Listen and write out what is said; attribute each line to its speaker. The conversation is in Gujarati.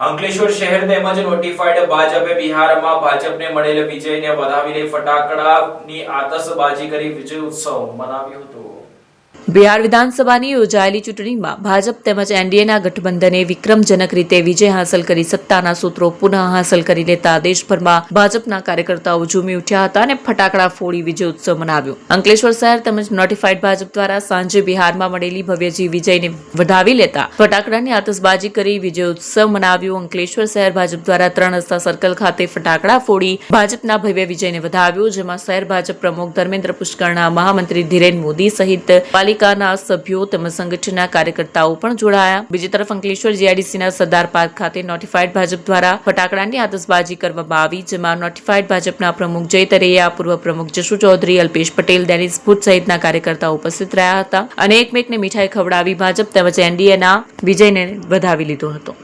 Speaker 1: અંકલેશ્વર શહેર તેમજ નોટિફાઈડ ભાજપે બિહારમાં ભાજપને મળેલ વિજયને વધાવીને ફટાકડાની આતશબાજી કરી વિજય ઉત્સવ મનાવ્યો હતો.
Speaker 2: બિહાર વિધાનસભાની યોજાયેલી ચૂંટણીમાં ભાજપ તેમજ એનડીએના ગઠબંધને વિક્રમજનક રીતે વિજય હાંસલ કરી સત્તાના સૂત્રો પુનઃ હાંસલ કરી લેતા દેશભરમાં ભાજપના કાર્યકર્તાઓ ઝૂમી ઉઠ્યા હતા અને ફટાકડા ફોડી વિજય ઉત્સવ મનાવ્યો. અંકલેશ્વર શહેર તેમજ નોટિફાઈડ ભાજપ દ્વારા સાંજે બિહારમાં મળેલી ભવ્યજી વિજયને વધાવી લેતા ફટાકડાની આતશબાજી કરી વિજય ઉત્સવ મનાવ્યો. અંકલેશ્વર શહેર ભાજપ દ્વારા ત્રણ રસ્તા સર્કલ ખાતે ફટાકડા ફોડી ભાજપના ભવ્ય વિજયને વધાવ્યો, જેમાં શહેર ભાજપ પ્રમુખ ધર્મેન્દ્ર પુષ્કરના મહામંત્રી ધીરેન મોદી સહિત પાલિકાના સભ્યો તેમજ સંગઠનના કાર્યકર્તાઓ પણ જોડાયા. બીજી તરફ અંકલેશ્વર જીઆઈડીસીના સરદાર પાર્ક ખાતે નોટિફાઈડ ભાજપ દ્વારા ફટાકડાની આતશબાજી કરવામાં આવી, જેમાં નોટિફાઈડ ભાજપના પ્રમુખ જય તરૈયા, પૂર્વ પ્રમુખ જશુ ચૌધરી, અલ્પેશ પટેલ ડેનિસ ભૂત સહિતના કાર્યકર્તાઓ ઉપસ્થિત રહ્યા હતા અને એકમેકને મીઠાઈ ખવડાવી ભાજપ તેમજ એનડીએના વિજયને વધાવી લીધો હતો.